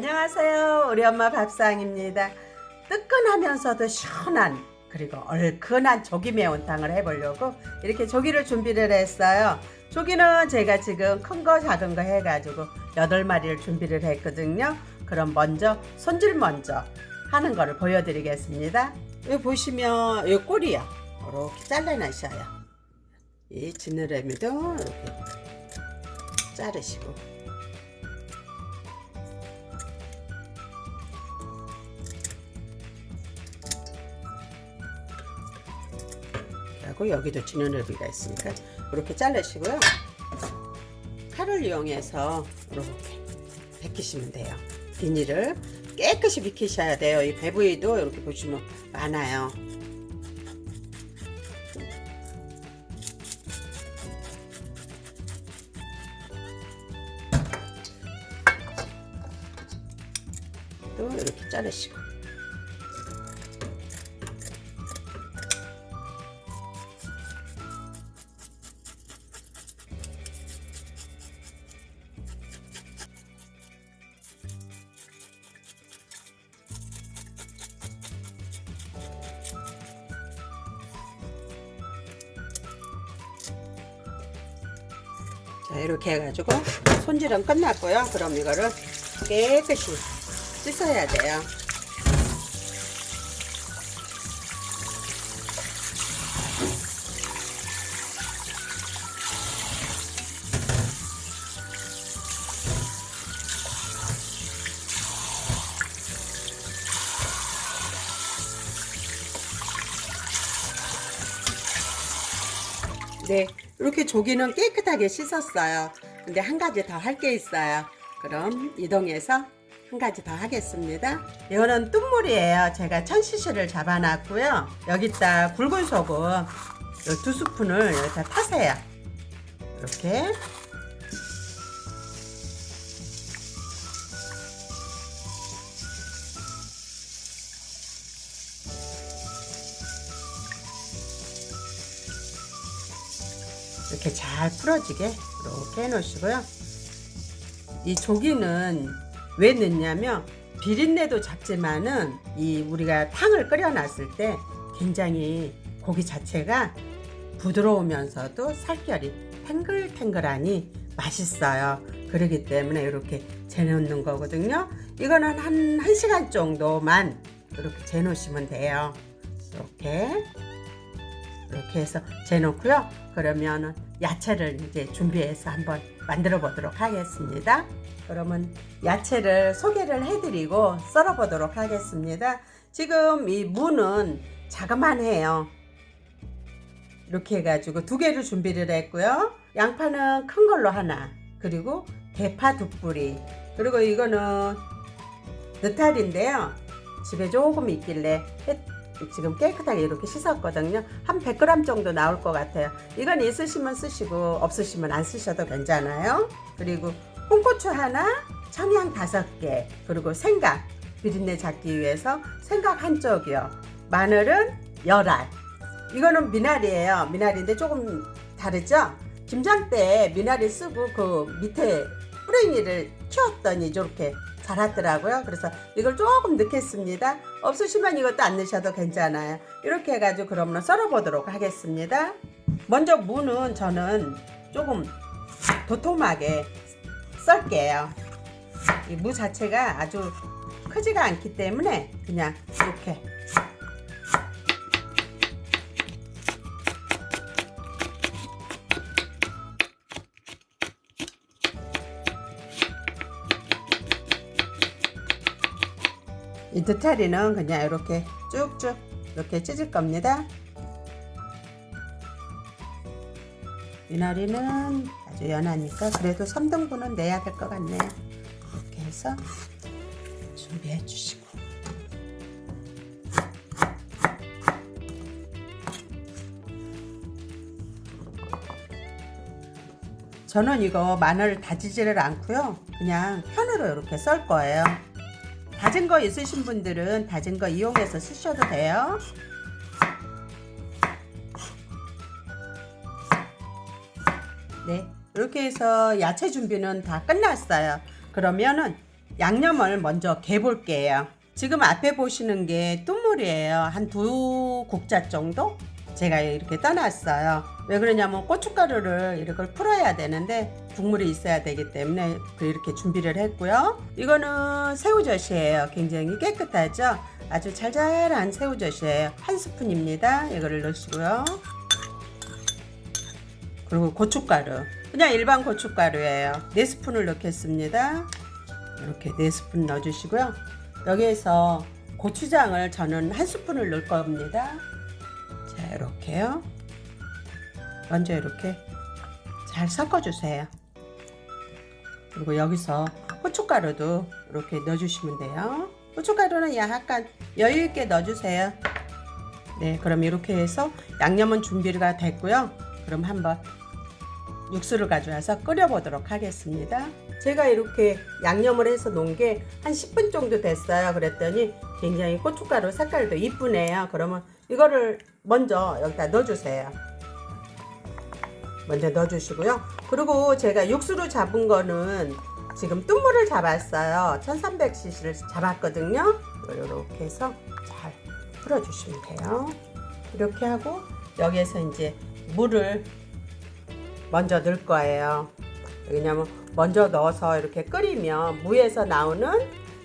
안녕하세요. 우리 엄마 밥상입니다. 뜨끈하면서도 시원한 그리고 얼큰한 조기 매운탕을 해보려고 이렇게 조기를 준비를 했어요. 조기는 제가 지금 큰 거 작은 거 해가지고 8마리를 준비를 했거든요. 그럼 먼저 손질 먼저 하는 거를 보여드리겠습니다. 여기 보시면 이 꼬리요. 이렇게 잘라내셔요. 이 지느러미도 이렇게 자르시고 하고 여기도 지느러미가 있으니까 이렇게 자르시고요. 칼을 이용해서 이렇게 벗기시면 돼요. 비닐을 깨끗이 비키셔야 돼요. 이 배 부위도 이렇게 보시면 많아요. 또 이렇게 자르시고 자 이렇게 해가지고 손질은 끝났고요. 그럼 이거를 깨끗이 씻어야 돼요. 네, 이렇게 조기는 깨끗하게 씻었어요. 근데 한 가지 더 할 게 있어요. 그럼 이동해서 한 가지 더 하겠습니다. 이거는 뚝물이에요. 제가 천시시를 잡아놨고요. 여기다 굵은 소금 요두 스푼을 여기다 타세요. 이렇게 이렇게 잘 풀어지게 이렇게 해놓으시고요. 이 조기는 왜 넣냐면 비린내도 잡지만은 이 우리가 탕을 끓여놨을 때 굉장히 고기 자체가 부드러우면서도 살결이 탱글탱글하니 맛있어요. 그렇기 때문에 이렇게 재놓는 거거든요. 이거는 한 1시간 정도만 이렇게 재놓으시면 돼요. 이렇게 이렇게 해서 재놓고요. 그러면은 야채를 이제 준비해서 한번 만들어 보도록 하겠습니다. 그러면 야채를 소개를 해드리고 썰어 보도록 하겠습니다. 지금 이 무는 자그만해요. 이렇게 해가지고 두 개를 준비를 했고요. 양파는 큰 걸로 하나, 그리고 대파 두 뿌리, 그리고 이거는 느타리인데요. 집에 조금 있길래 해- 지금 깨끗하게 이렇게 씻었거든요. 한 100g 정도 나올 것 같아요. 이건 있으시면 쓰시고 없으시면 안 쓰셔도 괜찮아요. 그리고 홍고추 하나, 청양 다섯 개, 그리고 생강 비린내 잡기 위해서 생강 한 쪽이요. 마늘은 열알. 이거는 미나리예요. 미나리인데 조금 다르죠? 김장 때 미나리 쓰고 그 밑에 뿌랭이를 키웠더니 이렇게 자랐더라고요. 그래서 이걸 조금 넣겠습니다. 없으시면 이것도 안 넣으셔도 괜찮아요. 이렇게 해가지고 그러면 썰어보도록 하겠습니다. 먼저 무는 저는 조금 도톰하게 썰게요. 이 무 자체가 아주 크지가 않기 때문에 그냥 이렇게 이 느타리는 그냥 이렇게 쭉쭉 이렇게 찢을 겁니다. 미나리는 아주 연하니까 그래도 3등분은 내야 될 것 같네요. 이렇게 해서 준비해 주시고 저는 이거 마늘 다지지를 않고요. 그냥 편으로 이렇게 썰 거예요. 다진 거 있으신 분들은 다진 거 이용해서 쓰셔도 돼요. 네, 이렇게 해서 야채 준비는 다 끝났어요. 그러면은 양념을 먼저 개 볼게요. 지금 앞에 보시는 게 뚱물이에요. 한 두 국자 정도? 제가 이렇게 떠났어요. 왜 그러냐면 고춧가루를 이걸 풀어야 되는데 국물이 있어야 되기 때문에 이렇게 준비를 했고요. 이거는 새우젓이에요. 굉장히 깨끗하죠? 아주 잘잘한 새우젓이에요. 한 스푼입니다. 이거를 넣으시고요. 그리고 고춧가루. 그냥 일반 고춧가루예요. 네 스푼을 넣겠습니다. 이렇게 네 스푼 넣어주시고요. 여기에서 고추장을 저는 한 스푼을 넣을 겁니다. 자, 이렇게요. 먼저 이렇게 잘 섞어주세요. 그리고 여기서 고춧가루도 이렇게 넣어주시면 돼요. 고춧가루는 약간 여유 있게 넣어주세요. 네, 그럼 이렇게 해서 양념은 준비가 됐고요. 그럼 한번 육수를 가져와서 끓여보도록 하겠습니다. 제가 이렇게 양념을 해서 놓은 게 한 10분 정도 됐어요. 그랬더니 굉장히 고춧가루 색깔도 이쁘네요. 그러면 이거를 먼저 여기다 넣어주세요. 먼저 넣어주시고요. 그리고 제가 육수로 잡은 거는 지금 뚱물을 잡았어요. 1300cc를 잡았거든요. 이렇게 해서 잘 풀어주시면 돼요. 이렇게 하고 여기에서 이제 물을 먼저 넣을 거예요. 왜냐면 먼저 넣어서 이렇게 끓이면 무에서 나오는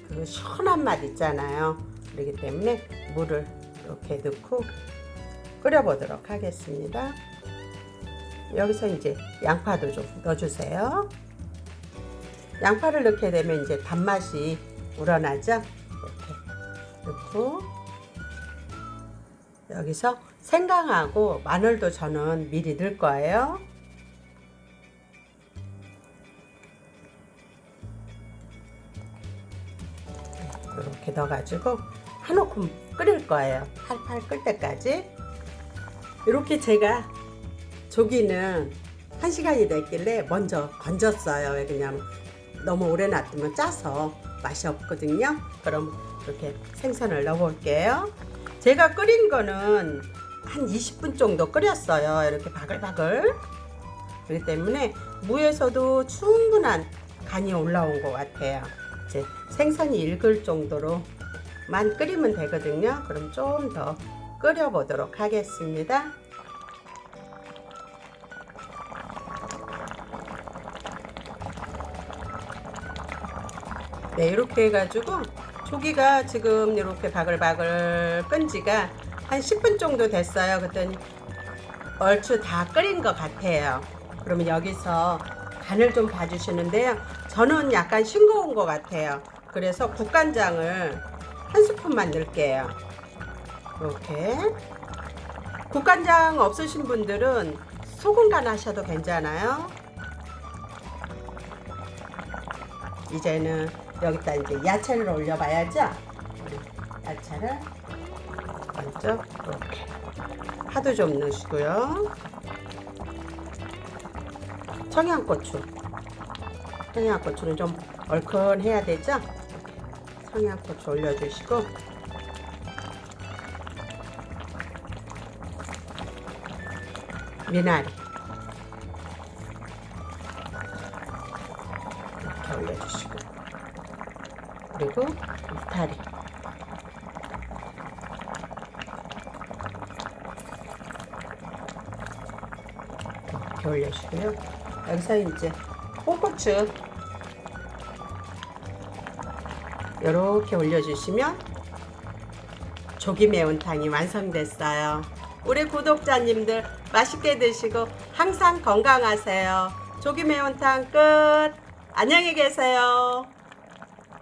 그 시원한 맛 있잖아요. 그렇기 때문에 물을 이렇게 넣고 끓여보도록 하겠습니다. 여기서 이제 양파도 좀 넣어주세요. 양파를 넣게 되면 이제 단맛이 우러나죠. 이렇게 넣고 여기서 생강하고 마늘도 저는 미리 넣을 거예요. 이렇게 넣어가지고 한 움큼 끓일 거예요. 팔팔 끓 때까지. 이렇게 제가 조기는 한 시간이 됐길래 먼저 건졌어요. 왜 그냐면 너무 오래 놔두면 짜서 맛이 없거든요. 그럼 이렇게 생선을 넣어볼게요. 제가 끓인 거는 한 20분 정도 끓였어요. 이렇게 바글바글. 그렇기 때문에 무에서도 충분한 간이 올라온 것 같아요. 이제 생선이 익을 정도로만 끓이면 되거든요. 그럼 좀 더 끓여보도록 하겠습니다. 네, 이렇게 해가지고 조기가 지금 이렇게 바글바글 끈 지가 한 10분 정도 됐어요. 그랬더니 얼추 다 끓인 것 같아요. 그러면 여기서 간을 좀 봐주시는데요. 저는 약간 싱거운 것 같아요. 그래서 국간장을 한 스푼만 넣을게요. 이렇게. 국간장 없으신 분들은 소금 간 하셔도 괜찮아요. 이제는 여기다 이제 야채를 올려봐야죠. 야채를 먼저 이렇게 파도 좀 넣으시고요. 청양고추. 청양고추는 좀 얼큰해야 되죠? 청양고추 올려주시고 미나리 이렇게 올려주시고 그리고 이파리 이렇게 올려주고요. 여기서 이제 홍고추 이렇게 올려주시면 조기 매운탕이 완성됐어요. 우리 구독자님들 맛있게 드시고 항상 건강하세요. 조기 매운탕 끝. 안녕히 계세요.